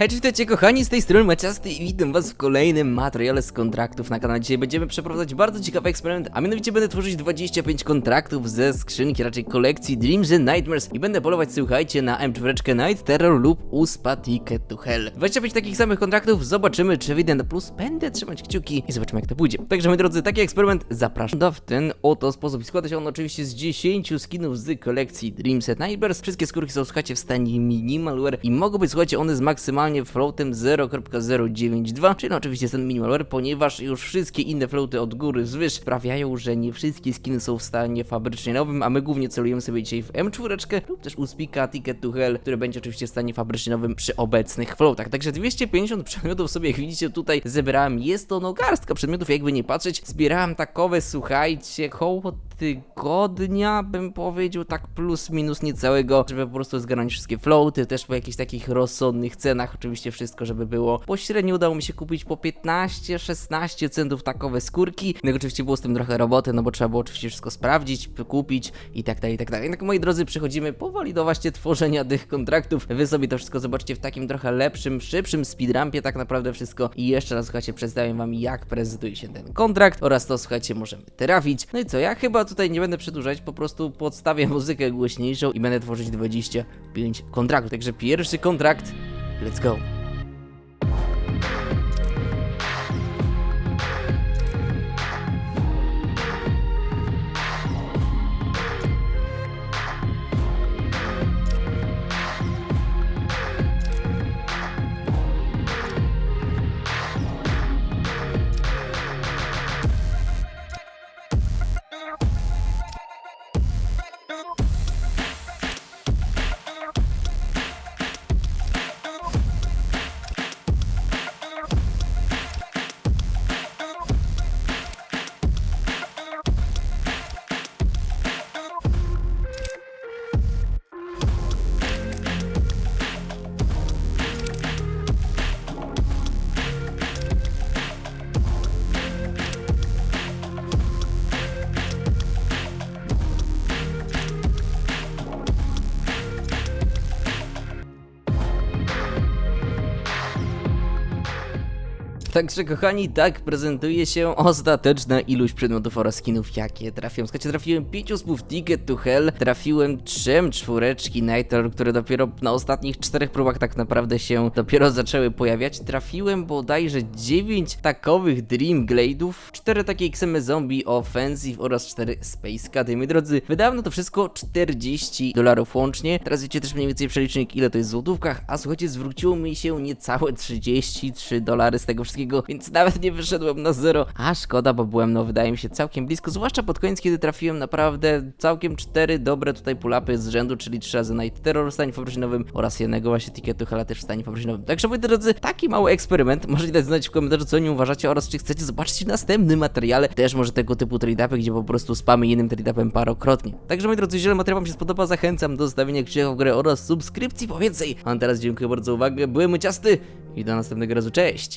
Hej, witajcie kochani, z tej strony Maciasty i witam was w kolejnym materiale z kontraktów na kanale. Dzisiaj będziemy przeprowadzać bardzo ciekawy eksperyment, a mianowicie będę tworzyć 25 kontraktów ze skrzynki, raczej kolekcji Dreams and Nightmares i będę polować, słuchajcie, na M4 Night Terror lub USPA Ticket to Hell. 25 takich samych kontraktów, zobaczymy czy wyjdę na plus, będę trzymać kciuki i zobaczymy jak to pójdzie. Także moi drodzy, taki eksperyment zapraszam w ten oto sposób. Składa się on oczywiście z 10 skinów z kolekcji Dreams and Nightmares. Wszystkie skórki są, słuchajcie, w stanie minimalware i mogą być, słuchajcie, one z maksymalnie floatem 0.092, czyli no oczywiście ten minimalware, ponieważ już wszystkie inne floaty od góry wzwyż sprawiają, że nie wszystkie skiny są w stanie fabrycznie nowym, a my głównie celujemy sobie dzisiaj w M4 lub też Uspika Ticket to Hell, który będzie oczywiście w stanie fabrycznie nowym przy obecnych floatach. Także 250 przedmiotów sobie, jak widzicie, tutaj zebrałem. Jest to no garstka przedmiotów, jakby nie patrzeć. Zbierałem takowe, słuchajcie, koło tygodnia, bym powiedział, tak plus minus niecałego, żeby po prostu zgarnąć wszystkie floaty, też po jakichś takich rozsądnych cenach, oczywiście wszystko, żeby było. Pośrednio udało mi się kupić po 15-16 centów takowe skórki, no oczywiście było z tym trochę roboty, no bo trzeba było oczywiście wszystko sprawdzić, kupić i tak dalej, i tak dalej. Jednak moi drodzy, przechodzimy powoli do właśnie tworzenia tych kontraktów. Wy sobie to wszystko zobaczcie w takim trochę lepszym, szybszym speedrampie tak naprawdę wszystko i jeszcze raz, słuchajcie, przedstawię wam jak prezentuje się ten kontrakt oraz to, słuchajcie, możemy trafić. No i co, ja chyba tutaj nie będę przedłużać, po prostu podstawię muzykę głośniejszą i będę tworzyć 25 kontraktów. Także pierwszy kontrakt, let's go. Także kochani, tak prezentuje się ostateczna ilość przedmiotów oraz skinów, jakie trafiłem. Słuchajcie, trafiłem 5 spów Ticket to Hell, trafiłem 3 czwóreczki Nighter, które dopiero na ostatnich czterech próbach tak naprawdę się dopiero zaczęły pojawiać. Trafiłem bodajże 9 takowych Dream Glade'ów, 4 takie XM Zombie Offensive oraz 4 Space Cady. Moi drodzy, wydałem na to wszystko 40 dolarów łącznie. Teraz wiecie też mniej więcej przelicznik, ile to jest w złotówkach, a słuchajcie, zwróciło mi się niecałe 33 dolary z tego wszystkiego, więc nawet nie wyszedłem na zero. A szkoda, bo byłem, no wydaje mi się, całkiem blisko, zwłaszcza pod koniec, kiedy trafiłem naprawdę całkiem cztery dobre tutaj pulapy z rzędu, czyli trzy razy Night Terror w stanie fabrycznowym oraz jednego właśnie ticketu Hela też w stanie fabrycznowym. Także moi drodzy, taki mały eksperyment, możecie dać znać w komentarzu, co o nim uważacie oraz czy chcecie zobaczyć w następnym materiale też może tego typu trade gdzie po prostu spamy innym trade parokrotnie. Także moi drodzy, jeżeli materiał wam się spodoba, zachęcam do zostawienia kciuka w górę oraz subskrypcji po więcej. A teraz dziękuję bardzo za uwagę, byłem ciasty i do następnego razu, cześć!